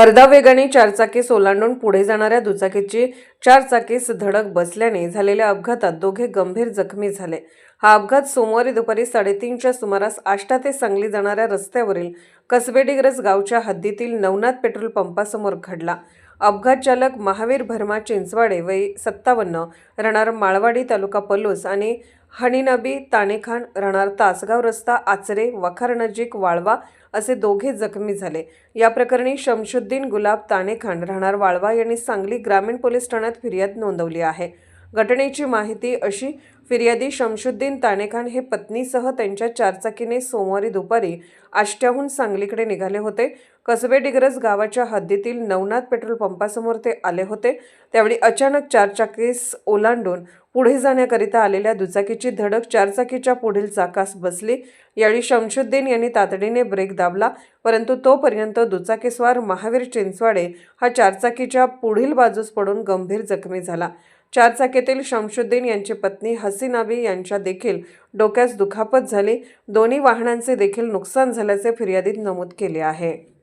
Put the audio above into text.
भरधाव वेगाने सोलांडून पुढे जाणाऱ्या दुचाकीची चारचाकीस धडक बसल्याने झालेल्या अपघातात दोघे गंभीर जखमी झाले. हा अपघात सोमवारी दुपारी साडेतीनच्या सुमारास आष्टा ते सांगली जाणाऱ्या रस्त्यावरील कसबेडिग्रज गावच्या हद्दीतील नवनाथ पेट्रोल पंपासमोर घडला. अपघात चालक महावीर भरमा चिंचवाडे वय सत्तावन्न राहणार माळवाडी तालुका पलूस आणि हनीनबी ताणेखान राहणार तासगाव रस्ता आचरे वखार नजीक वाळवा असे दोघे जखमी झाले. या प्रकरणी शमशुद्दीन गुलाब ताणेखान राहणार वाळवा यांनी सांगली ग्रामीण पोलीस ठाण्यात फिर्याद नोंदवली आहे. घटनेची माहिती अशी फिर्यादी शमशुद्दीन तानेखान हे पत्नीसह त्यांच्या चारचाकीने सोमवारी दुपारी आष्ट्याहून सांगलीकडे निघाले होते. कसबे डिग्रज गावाच्या हद्दीतील नवनाथ पेट्रोल पंपासमोर ते आले होते. त्यावेळी अचानक चारचाकीस ओलांडून पुढे जाण्याकरिता आलेल्या दुचाकीची धडक चारचाकीच्या पुढील चाकास बसली. यावेळी शमशुद्दीन यांनी तातडीने ब्रेक दाबला परंतु तोपर्यंत दुचाकीस्वार महावीर चिंचवाडे हा चारचाकीच्या पुढील बाजूस पडून गंभीर जखमी झाला. चारचाकीतील शमशुद्दीन यांची पत्नी हसीनाबी यांच्या देखील डोक्यास दुखापत झाली. दोन्ही वाहनांचे देखील नुकसान झाल्याचे फिर्यादीत नमूद केले आहे.